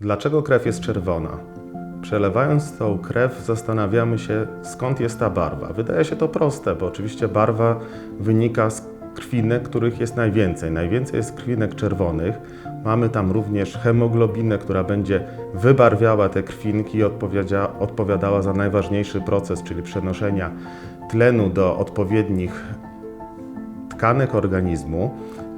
Dlaczego krew jest czerwona? Przelewając tą krew, zastanawiamy się, skąd jest ta barwa. Wydaje się to proste, bo oczywiście barwa wynika z krwinek, których jest najwięcej. Najwięcej jest krwinek czerwonych. Mamy tam również hemoglobinę, która będzie wybarwiała te krwinki i odpowiedzia- odpowiadała za najważniejszy proces, czyli przenoszenia tlenu do odpowiednich tkanek organizmu.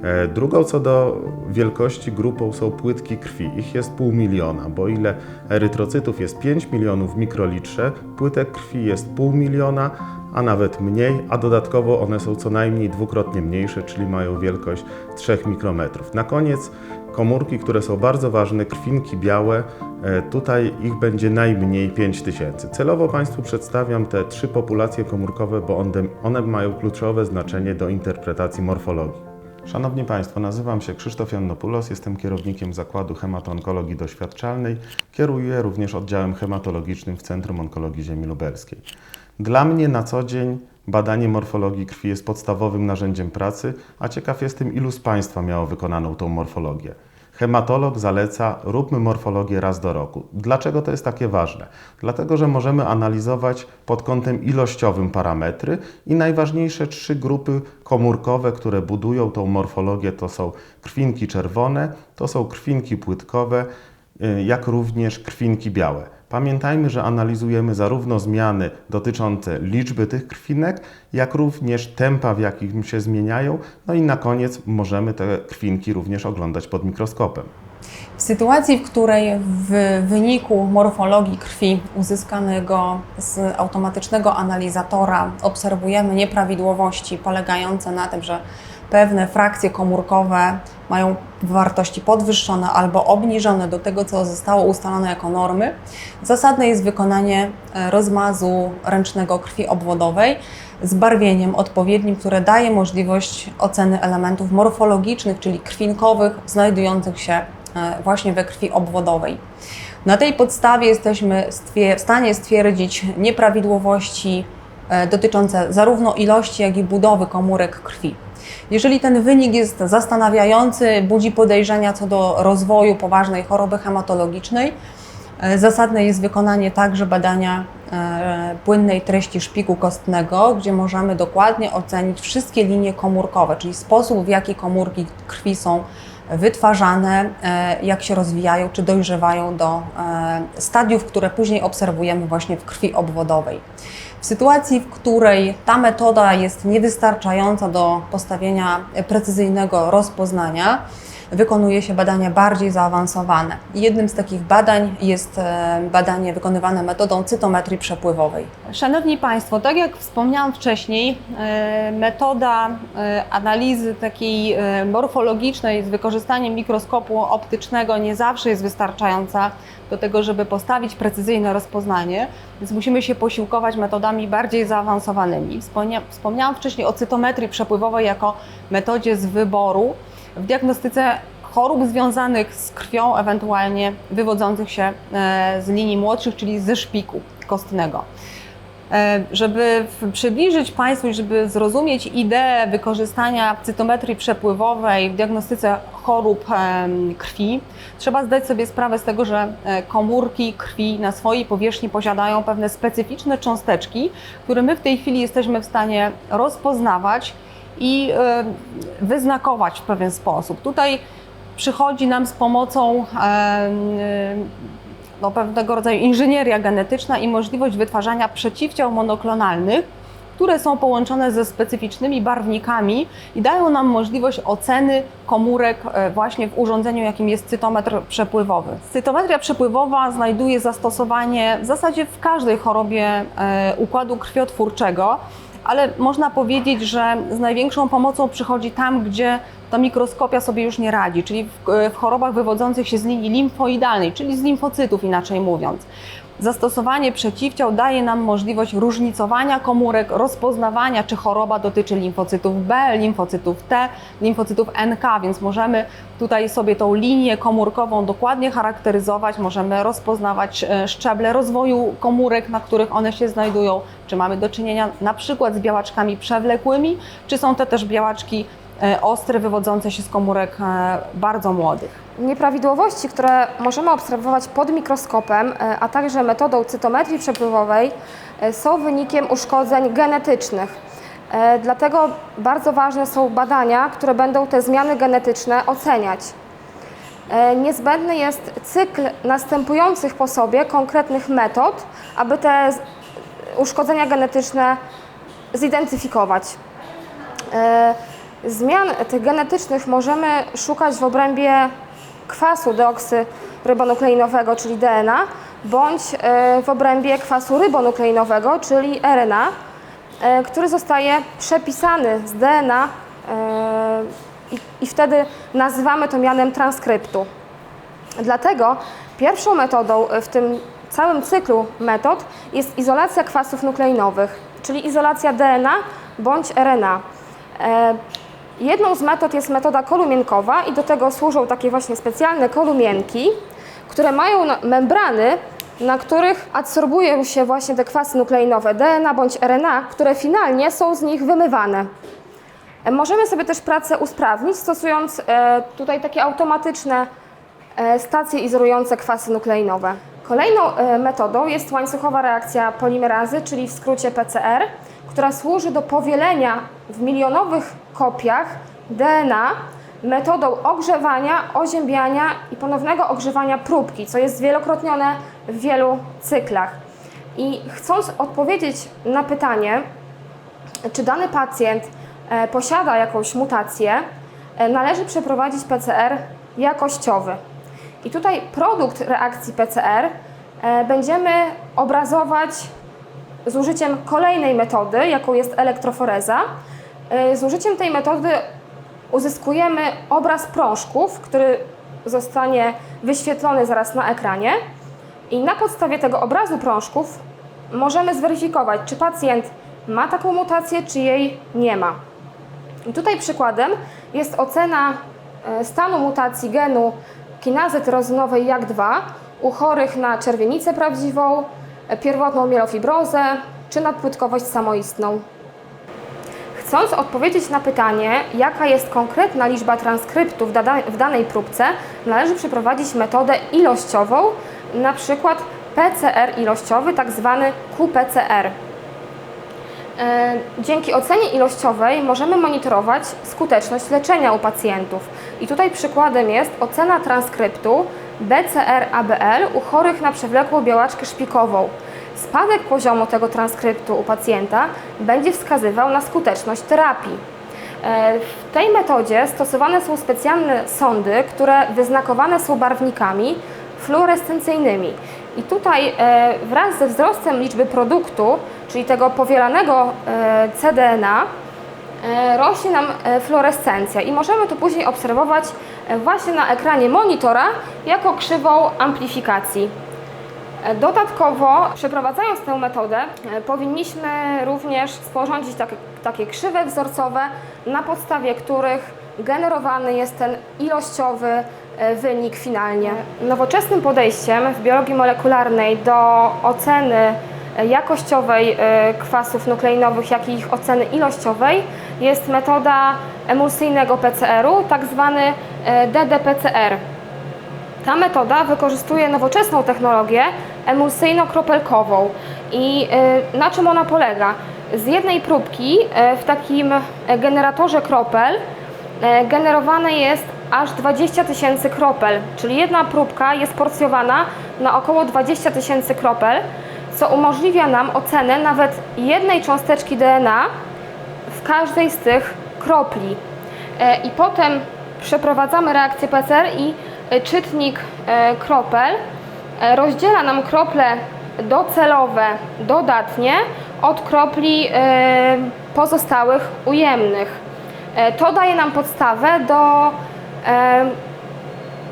E, Drugą co do wielkości grupą są płytki krwi. Ich jest pół miliona, bo ile erytrocytów jest 5 milionów w mikrolitrze, płytek krwi jest pół miliona, a nawet mniej, a dodatkowo one są co najmniej dwukrotnie mniejsze, czyli mają wielkość 3 mikrometrów. Na koniec komórki, które są bardzo ważne, krwinki białe, e, tutaj ich będzie najmniej 5000. Celowo Państwu przedstawiam te trzy populacje komórkowe, bo one, one mają kluczowe znaczenie do interpretacji morfologii. Szanowni Państwo, nazywam się Krzysztof Jannopoulos, jestem kierownikiem Zakładu Hematonkologii Doświadczalnej, kieruję również oddziałem hematologicznym w Centrum Onkologii Ziemi Lubelskiej. Dla mnie na co dzień badanie morfologii krwi jest podstawowym narzędziem pracy, a ciekaw jestem, ilu z Państwa miało wykonaną tą morfologię. Hematolog zaleca, róbmy morfologię raz do roku. Dlaczego to jest takie ważne? Dlatego, że możemy analizować pod kątem ilościowym parametry i najważniejsze trzy grupy komórkowe, które budują tą morfologię, to są krwinki czerwone, to są krwinki płytkowe, y, jak również krwinki białe. Pamiętajmy, że analizujemy zarówno zmiany dotyczące liczby tych krwinek, jak również tempa, w jakim się zmieniają. No i na koniec możemy te krwinki również oglądać pod mikroskopem. W sytuacji, w której w wyniku morfologii krwi uzyskanego z automatycznego analizatora obserwujemy nieprawidłowości polegające na tym, że pewne frakcje komórkowe mają wartości podwyższone albo obniżone do tego, co zostało ustalone jako normy, zasadne jest wykonanie e, rozmazu ręcznego krwi obwodowej z barwieniem odpowiednim, które daje możliwość oceny elementów morfologicznych, czyli krwinkowych, znajdujących się e, właśnie we krwi obwodowej. Na tej podstawie jesteśmy w stanie stwierdzić nieprawidłowości e, dotyczące zarówno ilości, jak i budowy komórek krwi. Jeżeli ten wynik jest zastanawiający, budzi podejrzenia co do rozwoju poważnej choroby hematologicznej, e, zasadne jest wykonanie także badania e, płynnej treści szpiku kostnego, gdzie możemy dokładnie ocenić wszystkie linie komórkowe, czyli sposób, w jaki komórki krwi są wytwarzane, e, jak się rozwijają, czy dojrzewają do stadiów, które później obserwujemy właśnie w krwi obwodowej. W sytuacji, w której ta metoda jest niewystarczająca do postawienia precyzyjnego rozpoznania, wykonuje się badania bardziej zaawansowane. Jednym z takich badań jest e, badanie wykonywane metodą cytometrii przepływowej. Szanowni Państwo, tak jak wspomniałam wcześniej, e, metoda e, analizy takiej morfologicznej z wykorzystaniem mikroskopu optycznego nie zawsze jest wystarczająca do tego, żeby postawić precyzyjne rozpoznanie, więc musimy się posiłkować metodami bardziej zaawansowanymi. Wspomnia- Wspomniałam wcześniej o cytometrii przepływowej jako metodzie z wyboru w diagnostyce chorób związanych z krwią, ewentualnie wywodzących się e, z linii młodszych, czyli ze szpiku kostnego. E, Żeby przybliżyć Państwu i żeby zrozumieć ideę wykorzystania cytometrii przepływowej w diagnostyce chorób krwi, trzeba zdać sobie sprawę z tego, że e, komórki krwi na swojej powierzchni posiadają pewne specyficzne cząsteczki, które my w tej chwili jesteśmy w stanie rozpoznawać i e, wyznakować w pewien sposób. Tutaj przychodzi nam z pomocą em, no, pewnego rodzaju inżynieria genetyczna i możliwość wytwarzania przeciwciał monoklonalnych, które są połączone ze specyficznymi barwnikami i dają nam możliwość oceny komórek e, właśnie w urządzeniu, jakim jest cytometr przepływowy. Cytometria przepływowa znajduje zastosowanie w zasadzie w każdej chorobie e, układu krwiotwórczego, ale można powiedzieć, że z największą pomocą przychodzi tam, gdzie ta mikroskopia sobie już nie radzi, czyli w, w chorobach wywodzących się z linii limfoidalnej, czyli z limfocytów inaczej mówiąc. Zastosowanie przeciwciał daje nam możliwość różnicowania komórek, rozpoznawania, czy choroba dotyczy limfocytów B, limfocytów T, limfocytów NK, więc możemy tutaj sobie tą linię komórkową dokładnie charakteryzować, możemy rozpoznawać e, szczeble rozwoju komórek, na których one się znajdują, czy mamy do czynienia na przykład z białaczkami przewlekłymi, czy są to też białaczki e, ostre, wywodzące się z komórek e, bardzo młodych. Nieprawidłowości, które możemy obserwować pod mikroskopem, e, a także metodą cytometrii przepływowej, e, są wynikiem uszkodzeń genetycznych. E, Dlatego bardzo ważne są badania, które będą te zmiany genetyczne oceniać. E, Niezbędny jest cykl następujących po sobie konkretnych metod, aby te uszkodzenia genetyczne zidentyfikować. Zmian tych genetycznych możemy szukać w obrębie kwasu deoksyrybonukleinowego, czyli DNA, bądź e, w obrębie kwasu rybonukleinowego, czyli RNA, e, który zostaje przepisany z DNA e, i wtedy nazywamy to mianem transkryptu. Dlatego pierwszą metodą w tym całym cyklu metod jest izolacja kwasów nukleinowych, czyli izolacja DNA bądź RNA. Jedną z metod jest metoda kolumienkowa i do tego służą takie właśnie specjalne kolumienki, które mają membrany, na których adsorbują się właśnie te kwasy nukleinowe DNA bądź RNA, które finalnie są z nich wymywane. E, Możemy sobie też pracę usprawnić, stosując e, tutaj takie automatyczne e, stacje izolujące kwasy nukleinowe. Kolejną metodą jest łańcuchowa reakcja polimerazy, czyli w skrócie PCR, która służy do powielenia w milionowych kopiach DNA metodą ogrzewania, oziębiania i ponownego ogrzewania próbki, co jest zwielokrotnione w wielu cyklach. I chcąc odpowiedzieć na pytanie, czy dany pacjent e, posiada jakąś mutację, e, należy przeprowadzić PCR jakościowy. I tutaj produkt reakcji PCR e, będziemy obrazować z użyciem kolejnej metody, jaką jest elektroforeza. E, Z użyciem tej metody uzyskujemy obraz prążków, który zostanie wyświetlony zaraz na ekranie. I na podstawie tego obrazu prążków możemy zweryfikować, czy pacjent ma taką mutację, czy jej nie ma. I tutaj przykładem jest ocena e, stanu mutacji genu kinazy tyrozynowej JAK2 u chorych na czerwienicę prawdziwą, pierwotną mielofibrozę czy nadpłytkowość samoistną. Chcąc odpowiedzieć na pytanie, jaka jest konkretna liczba transkryptów w danej próbce, należy przeprowadzić metodę ilościową, na przykład PCR ilościowy, tak zwany QPCR. E, Dzięki ocenie ilościowej możemy monitorować skuteczność leczenia u pacjentów. I tutaj przykładem jest ocena transkryptu BCR-ABL u chorych na przewlekłą białaczkę szpikową. Spadek poziomu tego transkryptu u pacjenta będzie wskazywał na skuteczność terapii. E, W tej metodzie stosowane są specjalne sądy, które wyznakowane są barwnikami fluorescencyjnymi. I tutaj e, wraz ze wzrostem liczby produktu, czyli tego powielanego e, cDNA, rośnie nam e, fluorescencja i możemy to później obserwować e, właśnie na ekranie monitora jako krzywą amplifikacji. E, Dodatkowo, przeprowadzając tę metodę, e, powinniśmy również sporządzić takie, takie krzywe wzorcowe, na podstawie których generowany jest ten ilościowy e, wynik finalnie. Nowoczesnym podejściem w biologii molekularnej do oceny e, jakościowej e, kwasów nukleinowych, jak i ich oceny ilościowej jest metoda emulsyjnego PCR-u, tak zwany e, DDPCR. Ta metoda wykorzystuje nowoczesną technologię emulsyjno-kropelkową. I na czym ona polega? Z jednej próbki w takim generatorze kropel generowane jest aż 20 tysięcy kropel, czyli jedna próbka jest porcjowana na około 20 tysięcy kropel, co umożliwia nam ocenę nawet jednej cząsteczki DNA w każdej z tych kropli. E, I potem przeprowadzamy reakcję PCR i e, czytnik e, kropel rozdziela nam krople docelowe dodatnie od kropli pozostałych ujemnych. To daje nam podstawę do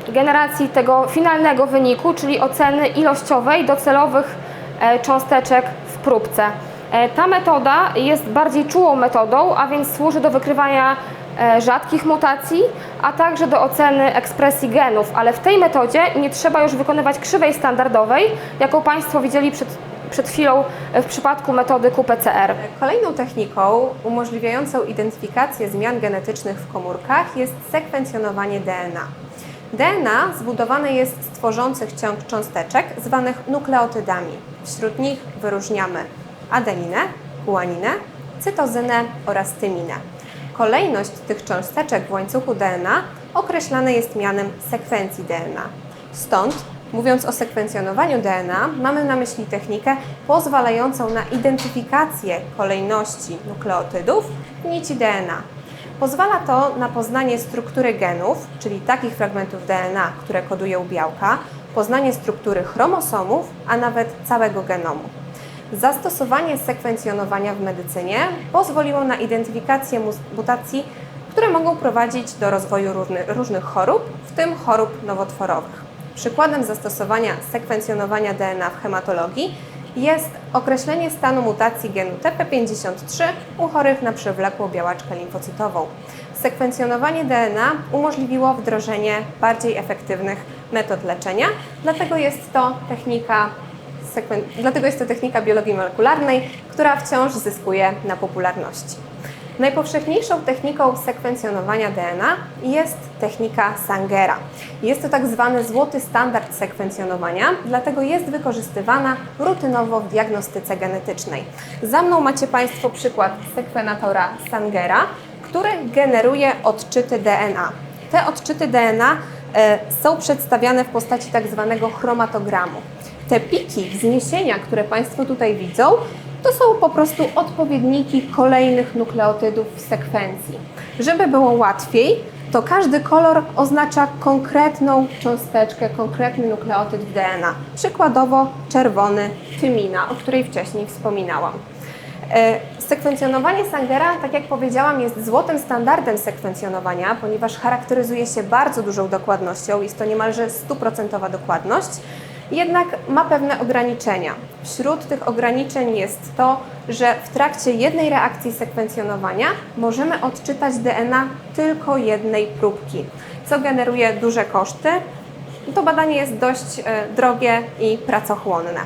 generacji tego finalnego wyniku, czyli oceny ilościowej docelowych cząsteczek w próbce. E, Ta metoda jest bardziej czułą metodą, a więc służy do wykrywania e, rzadkich mutacji, a także do oceny ekspresji genów, ale w tej metodzie nie trzeba już wykonywać krzywej standardowej, jaką Państwo widzieli przed, przed chwilą w przypadku metody QPCR. Kolejną techniką umożliwiającą identyfikację zmian genetycznych w komórkach jest sekwencjonowanie DNA. DNA zbudowane jest z tworzących ciąg cząsteczek zwanych nukleotydami. Wśród nich wyróżniamy adeninę, guaninę, cytozynę oraz tyminę. Kolejność tych cząsteczek w łańcuchu DNA określane jest mianem sekwencji DNA. Stąd, mówiąc o sekwencjonowaniu DNA, mamy na myśli technikę pozwalającą na identyfikację kolejności nukleotydów w nici DNA. Pozwala to na poznanie struktury genów, czyli takich fragmentów DNA, które kodują białka, poznanie struktury chromosomów, a nawet całego genomu. Zastosowanie sekwencjonowania w medycynie pozwoliło na identyfikację mutacji, które mogą prowadzić do rozwoju różny, różnych chorób, w tym chorób nowotworowych. Przykładem zastosowania sekwencjonowania DNA w hematologii jest określenie stanu mutacji genu TP53 u chorych na przewlekłą białaczkę limfocytową. Sekwencjonowanie DNA umożliwiło wdrożenie bardziej efektywnych metod leczenia, dlatego jest to technika. Dlatego jest to technika biologii molekularnej, która wciąż zyskuje na popularności. Najpowszechniejszą techniką sekwencjonowania DNA jest technika Sangera. Jest to tak zwany złoty standard sekwencjonowania, dlatego jest wykorzystywana rutynowo w diagnostyce genetycznej. Za mną macie Państwo przykład sekwenatora Sangera, który generuje odczyty DNA. Te odczyty DNA e, są przedstawiane w postaci tak zwanego chromatogramu. Te piki wzniesienia, które Państwo tutaj widzą, to są po prostu odpowiedniki kolejnych nukleotydów w sekwencji. Żeby było łatwiej, to każdy kolor oznacza konkretną cząsteczkę, konkretny nukleotyd w DNA. Przykładowo czerwony tymina, o której wcześniej wspominałam. E, Sekwencjonowanie Sangera, tak jak powiedziałam, jest złotym standardem sekwencjonowania, ponieważ charakteryzuje się bardzo dużą dokładnością, jest to niemalże stuprocentowa dokładność, jednak ma pewne ograniczenia. Wśród tych ograniczeń jest to, że w trakcie jednej reakcji sekwencjonowania możemy odczytać DNA tylko jednej próbki, co generuje duże koszty. To badanie jest dość e, drogie i pracochłonne.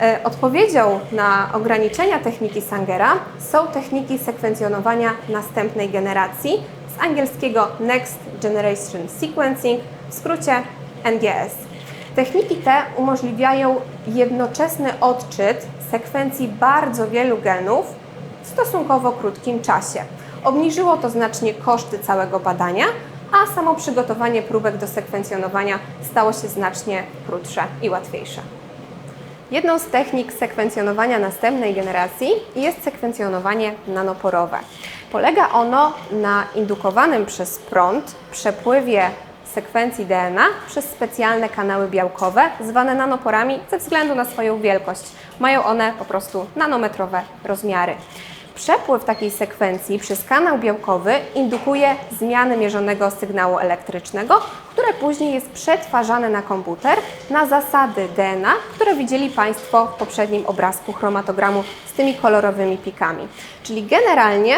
E, Odpowiedzią na ograniczenia techniki Sangera są techniki sekwencjonowania następnej generacji z angielskiego Next Generation Sequencing, w skrócie NGS. Techniki te umożliwiają jednoczesny odczyt sekwencji bardzo wielu genów w stosunkowo krótkim czasie. Obniżyło to znacznie koszty całego badania, a samo przygotowanie próbek do sekwencjonowania stało się znacznie krótsze i łatwiejsze. Jedną z technik sekwencjonowania następnej generacji jest sekwencjonowanie nanoporowe. Polega ono na indukowanym przez prąd przepływie sekwencji DNA przez specjalne kanały białkowe, zwane nanoporami ze względu na swoją wielkość. Mają one po prostu nanometrowe rozmiary. Przepływ takiej sekwencji przez kanał białkowy indukuje zmiany mierzonego sygnału elektrycznego, które później jest przetwarzane na komputer na zasady DNA, które widzieli Państwo w poprzednim obrazku chromatogramu z tymi kolorowymi pikami. Czyli generalnie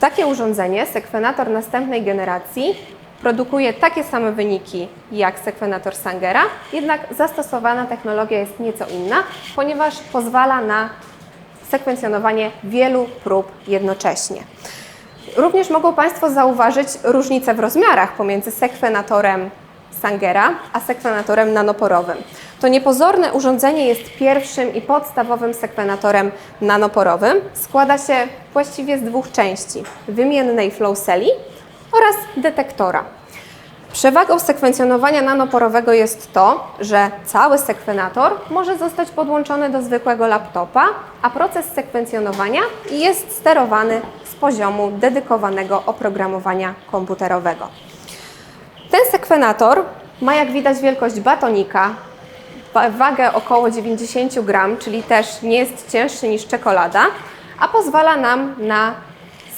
takie urządzenie, sekwenator następnej generacji, produkuje takie same wyniki jak sekwenator Sangera, jednak zastosowana technologia jest nieco inna, ponieważ pozwala na sekwencjonowanie wielu prób jednocześnie. Również mogą Państwo zauważyć różnicę w rozmiarach pomiędzy sekwenatorem Sangera a sekwenatorem nanoporowym. To niepozorne urządzenie jest pierwszym i podstawowym sekwenatorem nanoporowym. Składa się właściwie z dwóch części: wymiennej flow celi oraz detektora. Przewagą sekwencjonowania nanoporowego jest to, że cały sekwenator może zostać podłączony do zwykłego laptopa, a proces sekwencjonowania jest sterowany z poziomu dedykowanego oprogramowania komputerowego. Ten sekwenator ma jak widać wielkość batonika, wa- wagę około 90 gram, czyli też nie jest cięższy niż czekolada, a pozwala nam na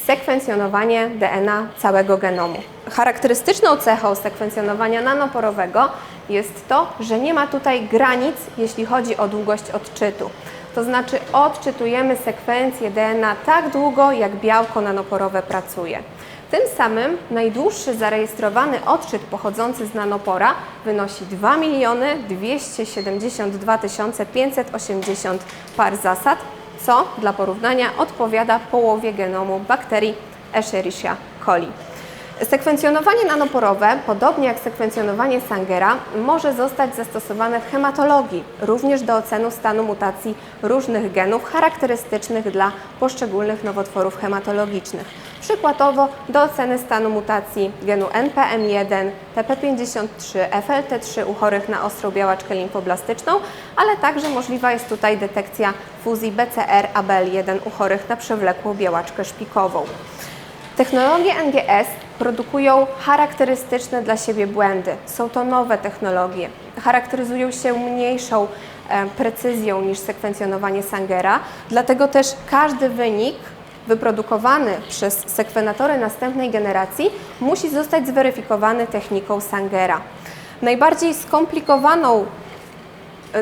sekwencjonowanie DNA całego genomu. Charakterystyczną cechą sekwencjonowania nanoporowego jest to, że nie ma tutaj granic, jeśli chodzi o długość odczytu. To znaczy odczytujemy sekwencję DNA tak długo, jak białko nanoporowe pracuje. Tym samym najdłuższy zarejestrowany odczyt pochodzący z nanopora wynosi 2 miliony 272 580 par zasad, co dla porównania odpowiada połowie genomu bakterii Escherichia coli. Sekwencjonowanie nanoporowe, podobnie jak sekwencjonowanie Sangera, może zostać zastosowane w hematologii, również do oceny stanu mutacji różnych genów charakterystycznych dla poszczególnych nowotworów hematologicznych. Przykładowo do oceny stanu mutacji genu NPM1, TP53, FLT3 u chorych na ostrą białaczkę limfoblastyczną, ale także możliwa jest tutaj detekcja fuzji BCR-ABL1 u chorych na przewlekłą białaczkę szpikową. Technologie NGS produkują charakterystyczne dla siebie błędy. Są to nowe technologie. Charakteryzują się mniejszą e, precyzją niż sekwencjonowanie Sangera, dlatego też każdy wynik wyprodukowany przez sekwenatory następnej generacji musi zostać zweryfikowany techniką Sangera. Najbardziej skomplikowaną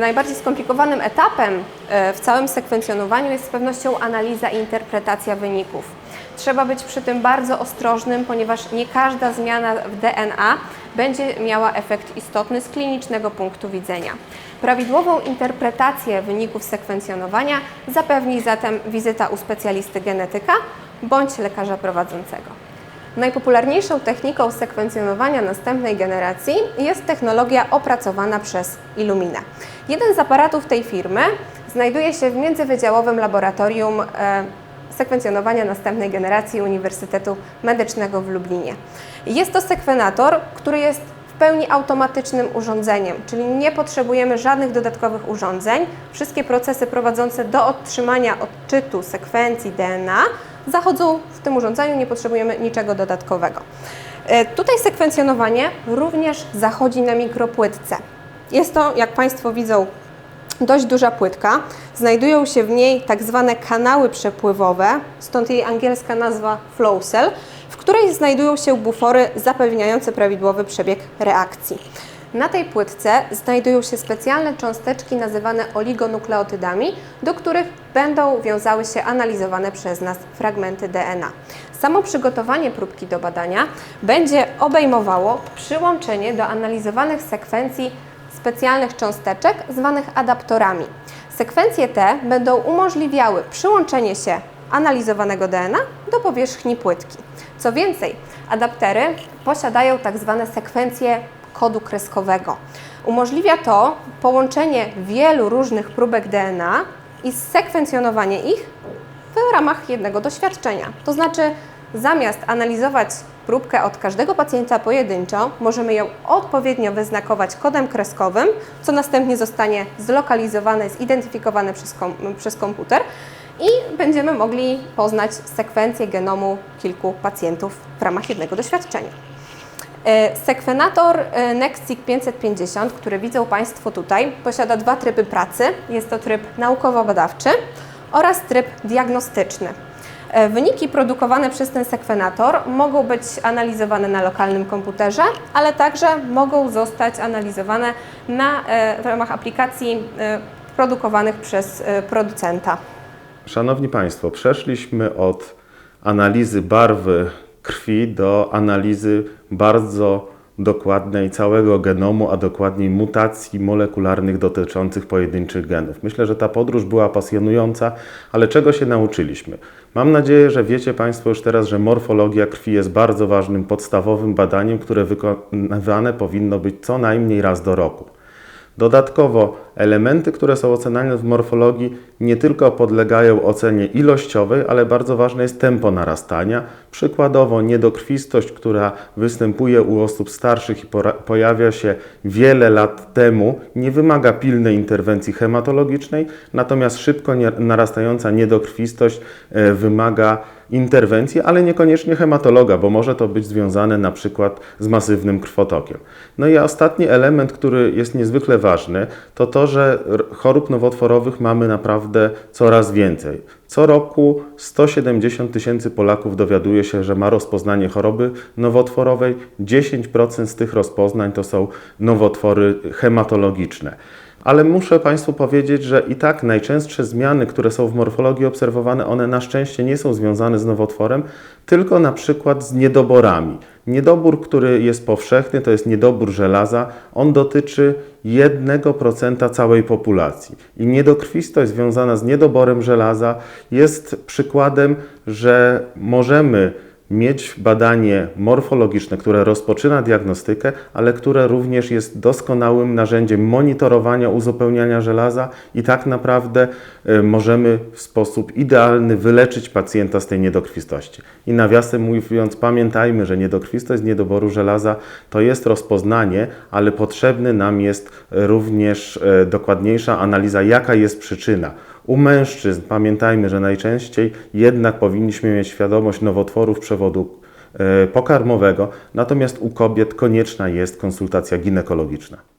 Najbardziej skomplikowanym etapem e, w całym sekwencjonowaniu jest z pewnością analiza i interpretacja wyników. Trzeba być przy tym bardzo ostrożnym, ponieważ nie każda zmiana w DNA będzie miała efekt istotny z klinicznego punktu widzenia. Prawidłową interpretację wyników sekwencjonowania zapewni zatem wizyta u specjalisty genetyka bądź lekarza prowadzącego. Najpopularniejszą techniką sekwencjonowania następnej generacji jest technologia opracowana przez Illumina. Jeden z aparatów tej firmy znajduje się w międzywydziałowym laboratorium e, sekwencjonowania następnej generacji Uniwersytetu Medycznego w Lublinie. Jest to sekwenator, który jest w pełni automatycznym urządzeniem, czyli nie potrzebujemy żadnych dodatkowych urządzeń. Wszystkie procesy prowadzące do otrzymania odczytu sekwencji DNA zachodzą w tym urządzeniu, nie potrzebujemy niczego dodatkowego. E, Tutaj sekwencjonowanie również zachodzi na mikropłytce. Jest to, jak Państwo widzą, dość duża płytka. Znajdują się w niej tak zwane kanały przepływowe, stąd jej angielska nazwa flow cell, w której znajdują się bufory zapewniające prawidłowy przebieg reakcji. Na tej płytce znajdują się specjalne cząsteczki nazywane oligonukleotydami, do których będą wiązały się analizowane przez nas fragmenty DNA. Samo przygotowanie próbki do badania będzie obejmowało przyłączenie do analizowanych sekwencji specjalnych cząsteczek zwanych adaptorami. Sekwencje te będą umożliwiały przyłączenie się analizowanego DNA do powierzchni płytki. Co więcej, adaptery posiadają tak zwane sekwencje kodu kreskowego. Umożliwia to połączenie wielu różnych próbek DNA i sekwencjonowanie ich w ramach jednego doświadczenia. To znaczy, zamiast analizować próbkę od każdego pacjenta pojedynczo, możemy ją odpowiednio wyznakować kodem kreskowym, co następnie zostanie zlokalizowane, zidentyfikowane przez, kom przez komputer i będziemy mogli poznać sekwencję genomu kilku pacjentów w ramach jednego doświadczenia. E, Sekwenator e, NextSeq 550, który widzą Państwo tutaj, posiada dwa tryby pracy. Jest to tryb naukowo-badawczy oraz tryb diagnostyczny. E, Wyniki produkowane przez ten sekwenator mogą być analizowane na lokalnym komputerze, ale także mogą zostać analizowane na, e, w ramach aplikacji e, produkowanych przez producenta. Szanowni Państwo, przeszliśmy od analizy barwy krwi do analizy bardzo dokładnej całego genomu, a dokładniej mutacji molekularnych dotyczących pojedynczych genów. Myślę, że ta podróż była pasjonująca, ale czego się nauczyliśmy? Mam nadzieję, że wiecie Państwo już teraz, że morfologia krwi jest bardzo ważnym, podstawowym badaniem, które wykonywane powinno być co najmniej raz do roku. Dodatkowo elementy, które są oceniane w morfologii, nie tylko podlegają ocenie ilościowej, ale bardzo ważne jest tempo narastania. Przykładowo niedokrwistość, która występuje u osób starszych i pojawia się wiele lat temu, nie wymaga pilnej interwencji hematologicznej, natomiast szybko narastająca niedokrwistość e, wymaga interwencji, ale niekoniecznie hematologa, bo może to być związane na przykład z masywnym krwotokiem. No i ostatni element, który jest niezwykle ważny, to to, że r- chorób nowotworowych mamy naprawdę coraz więcej. Co roku 170 tysięcy Polaków dowiaduje się, że ma rozpoznanie choroby nowotworowej. 10% z tych rozpoznań to są nowotwory hematologiczne. Ale muszę Państwu powiedzieć, że i tak najczęstsze zmiany, które są w morfologii obserwowane, one na szczęście nie są związane z nowotworem, tylko na przykład z niedoborami. Niedobór, który jest powszechny, to jest niedobór żelaza. On dotyczy 1% całej populacji. I niedokrwistość związana z niedoborem żelaza jest przykładem, że możemy mieć badanie morfologiczne, które rozpoczyna diagnostykę, ale które również jest doskonałym narzędziem monitorowania uzupełniania żelaza i tak naprawdę y, możemy w sposób idealny wyleczyć pacjenta z tej niedokrwistości. I nawiasem mówiąc, pamiętajmy, że niedokrwistość z niedoboru żelaza to jest rozpoznanie, ale potrzebny nam jest również y, dokładniejsza analiza, jaka jest przyczyna. U mężczyzn pamiętajmy, że najczęściej jednak powinniśmy mieć świadomość nowotworów przewodu e, pokarmowego, natomiast u kobiet konieczna jest konsultacja ginekologiczna.